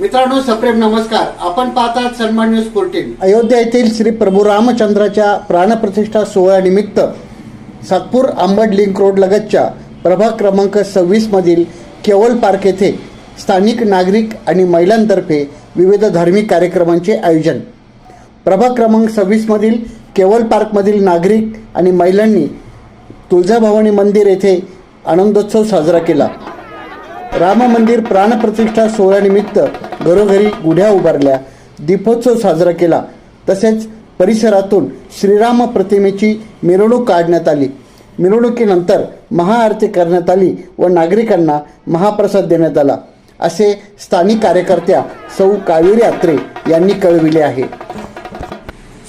मित्रांनो सप्रेम नमस्कार. आपण पाहतात सन्मान न्यूज फोर्टीन अयोध्या येथील श्री प्रभू रामचंद्राच्या प्राणप्रतिष्ठा सोहळ्यानिमित्त सातपूर आंबड लिंक रोड लगतच्या प्रभाग क्रमांक सव्वीस मधील केवल पार्क येथे स्थानिक नागरिक आणि महिलांतर्फे विविध धार्मिक कार्यक्रमांचे आयोजन. प्रभाग क्रमांक सव्वीस मधील केवल पार्कमधील नागरिक आणि महिलांनी तुळजाभवानी मंदिर येथे आनंदोत्सव साजरा केला. राम मंदिर प्राणप्रतिष्ठा सोहळ्यानिमित्त घरोघरी गुढ्या उभारल्या. दीपोत्सव साजरा केला. तसेच परिसरातून श्रीराम प्रतिमेची मिरवणूक काढण्यात आली. मिरवणुकीनंतर महाआरती करण्यात आली व नागरिकांना महाप्रसाद देण्यात आला. असे स्थानिक कार्यकर्त्या सौ कावेरी आत्रे यांनी कळविले आहे.